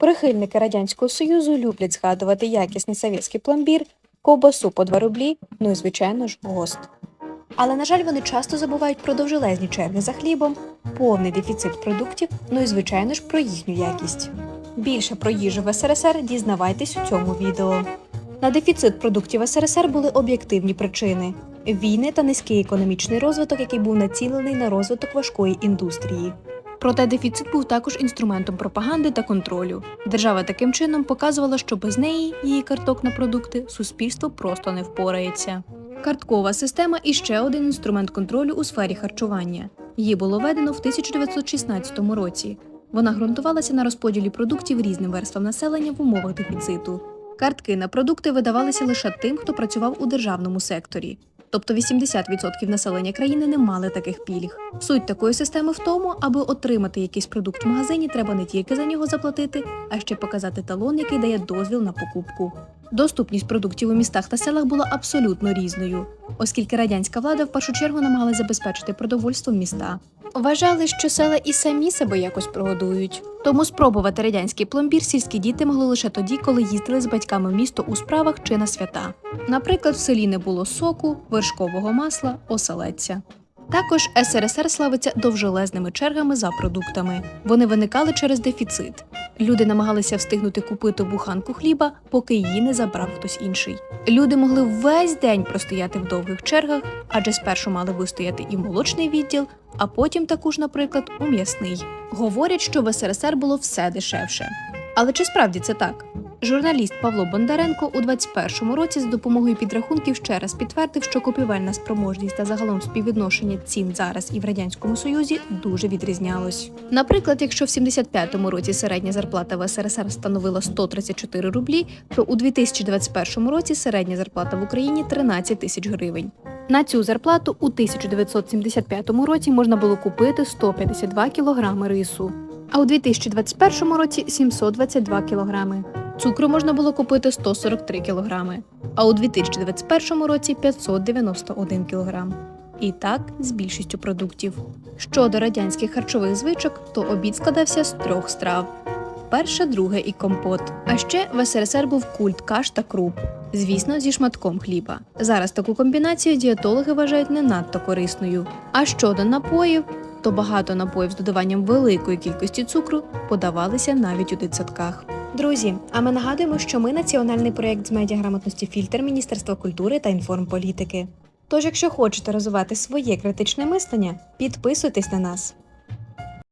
Прихильники Радянського Союзу люблять згадувати якісний совєтський пломбір, ковбасу по 2 рублі, ну і звичайно ж гост. Але, на жаль, вони часто забувають про довжелезні черги за хлібом, повний дефіцит продуктів, ну і звичайно ж про їхню якість. Більше про їжу в СРСР дізнавайтесь у цьому відео. На дефіцит продуктів СРСР були об'єктивні причини: війни та низький економічний розвиток, який був націлений на розвиток важкої індустрії. Проте дефіцит був також інструментом пропаганди та контролю. Держава таким чином показувала, що без неї, її карток на продукти, суспільство просто не впорається. Карткова система і ще один інструмент контролю у сфері харчування. Її було введено в 1916 році. Вона ґрунтувалася на розподілі продуктів різним верствам населення в умовах дефіциту. Картки на продукти видавалися лише тим, хто працював у державному секторі. Тобто 80% населення країни не мали таких пільг. Суть такої системи в тому, аби отримати якийсь продукт в магазині, треба не тільки за нього заплатити, а ще показати талон, який дає дозвіл на покупку. Доступність продуктів у містах та селах була абсолютно різною, оскільки радянська влада в першу чергу намагалася забезпечити продовольством міста. Вважали, що села і самі себе якось прогодують. Тому спробувати радянський пломбір сільські діти могли лише тоді, коли їздили з батьками в місто у справах чи на свята. Наприклад, в селі не було соку, вершкового масла, оселедця. Також СРСР славиться довжелезними чергами за продуктами. Вони виникали через дефіцит. Люди намагалися встигнути купити буханку хліба, поки її не забрав хтось інший. Люди могли весь день простояти в довгих чергах, адже спершу мали вистояти і молочний відділ, а потім також, наприклад, у м'ясний. Говорять, що в СРСР було все дешевше. Але чи справді це так? Журналіст Павло Бондаренко у 21-му році з допомогою підрахунків ще раз підтвердив, що купівельна спроможність та загалом співвідношення цін зараз і в радянському союзі дуже відрізнялось. Наприклад, якщо в 75-му році середня зарплата в СРСР становила 134 рублі, то у 2021 році середня зарплата в Україні 13 тисяч гривень. На цю зарплату у 1975 році можна було купити 152 кілограми рису, а у 2021 році 722 кілограми. Цукру можна було купити 143 кілограми, а у 2021 році 591 кілограм. І так з більшістю продуктів. Щодо радянських харчових звичок, то обід складався з трьох страв: перше, друге і компот. А ще в СРСР був культ каш та круп. Звісно, зі шматком хліба. Зараз таку комбінацію дієтологи вважають не надто корисною. А щодо напоїв, то багато напоїв з додаванням великої кількості цукру подавалися навіть у дитсадках. Друзі, а ми нагадуємо, що ми національний проєкт з медіаграмотності фільтр Міністерства культури та інформполітики. Тож, якщо хочете розвивати своє критичне мислення, підписуйтесь на нас.